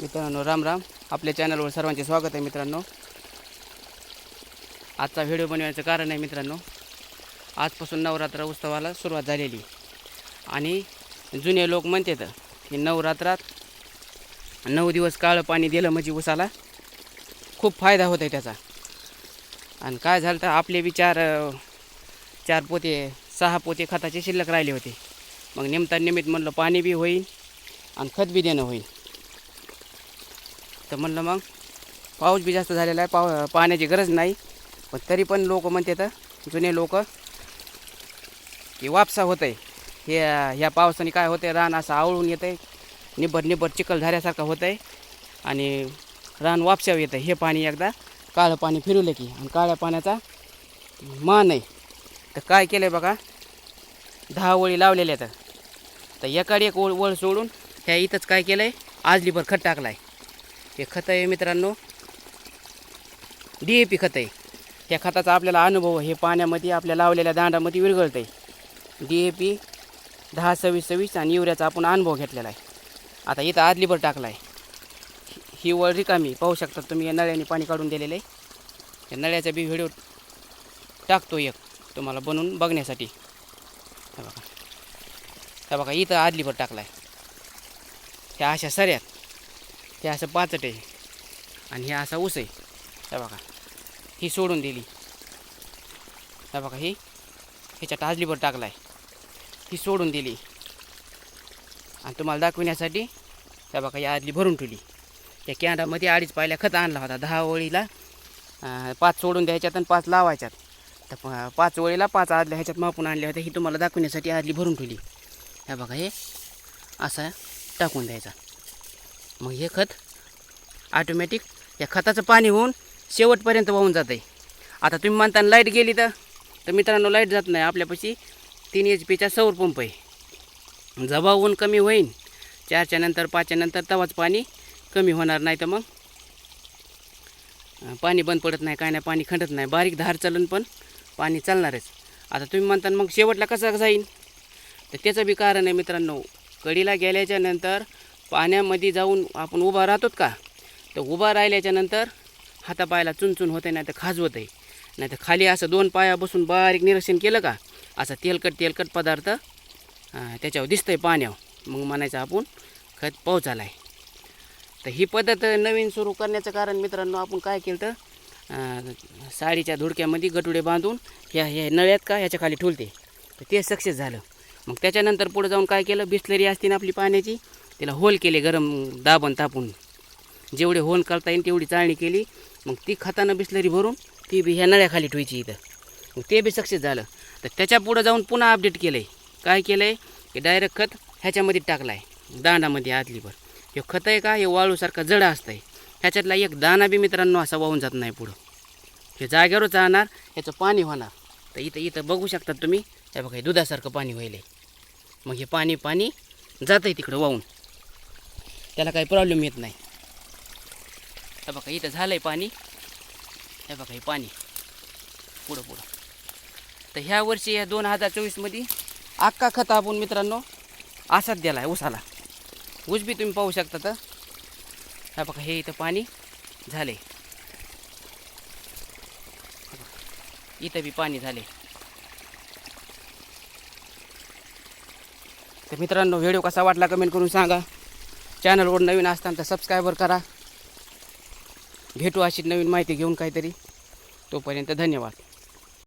मित्रांनो राम राम. आपल्या चॅनलवर सर्वांचे स्वागत आहे मित्रांनो. आजचा व्हिडिओ बनवण्याचं कारण आहे मित्रांनो आजपासून नवरात्र उत्सवाला सुरुवात झालेली. आणि जुने लोक म्हणतात की नवरात्रात नऊ दिवस काळं पाणी दिलं म्हणजे उसाला खूप फायदा होत आहे त्याचा. आणि काय झालं तर आपले विचार चार पोते सहा पोते खताचे शिल्लक राहिले होते. मग निमता निमित्त म्हणलं पाणी बी होईल आणि खत बी देणं होईल तर म्हणलं मग पाऊस बी जास्त झालेला आहे पाव पाण्याची गरज नाही. पण तरी पण लोक म्हणतात जुने लोक की वापसा होत आहे हे ह्या पावसाने काय होतं आहे रान असं आवळून येतं आहे निबर निबर चिखल झाल्यासारखं होतं आहे आणि रान वापसावर येतं हे पाणी एकदा काळं पाणी फिरवलं की आणि काळ्या पाण्याचा मान आहे. तर काय केलं आहे बघा दहा ओळी लावलेल्या आहेत. तर एकाडी एक ओळ वळ सोडून ह्या इथंच काय केलं आहे आजलीभर खत टाकला आहे हे खत आहे मित्रांनो. डी ए पी खत आहे. त्या खताचा आपल्याला अनुभव हे पाण्यामध्ये आपल्या लावलेल्या दांडामध्ये विरघळतं आहे डी ए पी दहा सव्वीस सव्वीस आणि युरियाचा आपण अनुभव घेतलेला आहे. आता इथं आदलीभर टाकला आहे ही वळ रिकामी पाहू शकता तुम्ही या नळ्याने पाणी काढून दिलेलं आहे. या नळ्याचा बी व्हिडिओ टाकतो एक तुम्हाला बनवून बघण्यासाठी. बघा. बघा इथं आदलीभर टाकला आहे ह्या अशा सऱ्यात. हे असं पाचट आहे. आणि हे असा ऊस आहे. त्या बघा. ही सोडून दिली. त्या बघा ही ह्याच्यात आजलीभर टाकला आहे ही सोडून दिली. आणि तुम्हाला दाखवण्यासाठी त्या बघा ही आदली भरून ठेवली. त्या कॅन्डामध्ये अडीच पायल्या खत आणला होता. दहा ओळीला पाच सोडून द्यायच्यात आणि पाच लावायच्यात. तर प- पाच ओळीला पाच आदल्या ह्याच्यात मापून आणल्या होत्या. ही तुम्हाला दाखवण्यासाठी आदली भरून ठेवली. ह्या बघा हे असं टाकून द्यायचा. मग हे खत ऑटोमॅटिक या खताचं पाणी होऊन शेवटपर्यंत वाहून जातं आहे आता तुम्ही म्हणता लाइट गेली तर? तर मित्रांनो लाइट जात नाही. आपल्यापाशी तीन एच पीचा सौर पंप आहे. जबा ऊन कमी होईल चारच्या नंतर पाचच्या नंतर तवाच पाणी कमी होणार. नाही तर मग पाणी बंद पडत नाही. काय नाही पाणी खंडत नाही. बारीक धार चालून पण पाणी चालणारच. आता तुम्ही म्हणता मग शेवटला कसं जाईल तर त्याचं बी कारण आहे मित्रांनो कडीला गेल्याच्यानंतर पाण्यामध्ये जाऊन आपण उभा राहतोत का? तर उभा राहिल्याच्यानंतर हातापायाला चुनचुन होते नाही तर खाजवत आहे नाही तर खाली असं दोन पाया बसून बारीक निरीक्षण केलं का? असं तेलकट तेलकट पदार्थ त्याच्यावर दिसतंय पाण्यावर. मग म्हणायचं आपण खत पोहोचाला आहे तर ही पद्धत नवीन सुरू करण्याचं कारण मित्रांनो आपण काय केलं तर साडीच्या धुडक्यामध्ये गटुडे बांधून ह्या ह्या नळ्यात का ह्याच्या खाली ठुलते तर ते सक्सेस झालं. मग त्याच्यानंतर पुढे जाऊन काय केलं? बिस्लरी असते ना आपली पाण्याची तिला होल केले गरम दाबण तापून. जेवढे होल करता येईल तेवढी चाळणी केली. मग ती खतानं बिस्लरी भरून ती बी ह्या नळ्याखाली ठेवायची इथं. मग ते बी सक्सेस झालं. तर त्याच्या पुढं जाऊन पुन्हा अपडेट केलं आहे काय केलं आहे की डायरेक्ट खत ह्याच्यामध्ये टाकलं आहे दांडामध्ये आतलीभर हे खत आहे का? हे वाळूसारखा जड असतं आहे ह्याच्यातला एक दाणा बी मित्रांनो असा वाहून जात नाही पुढं. हे जागेवरच राहणार ह्याचं पाणी होणार. तर इथं इथं बघू शकतात तुम्ही. हे बघा हे दुधासारखं पाणी व्हायलं आहे. मग हे पाणी पाणी जातं आहे तिकडं वाहून. त्याला काही प्रॉब्लेम येत नाही. हे बघा इथं झालं आहे पाणी. हे बघा हे पाणी. पुढं पुढं. तर ह्या वर्षी या दोन हजार चोवीसमध्ये अख्खा खत आपण मित्रांनो असाच दिला आहे ऊसाला. ऊस बी तुम्ही पाहू शकता तर. हे बघा हे इथं पाणी झाले इथं बी पाणी झाले तर मित्रांनो व्हिडिओ कसा वाटला कमेंट करून सांगा. चॅनलवर नवीन असताना तर सबस्क्रायबर करा. भेटू अशी नवीन माहिती घेऊन काहीतरी. तोपर्यंत धन्यवाद.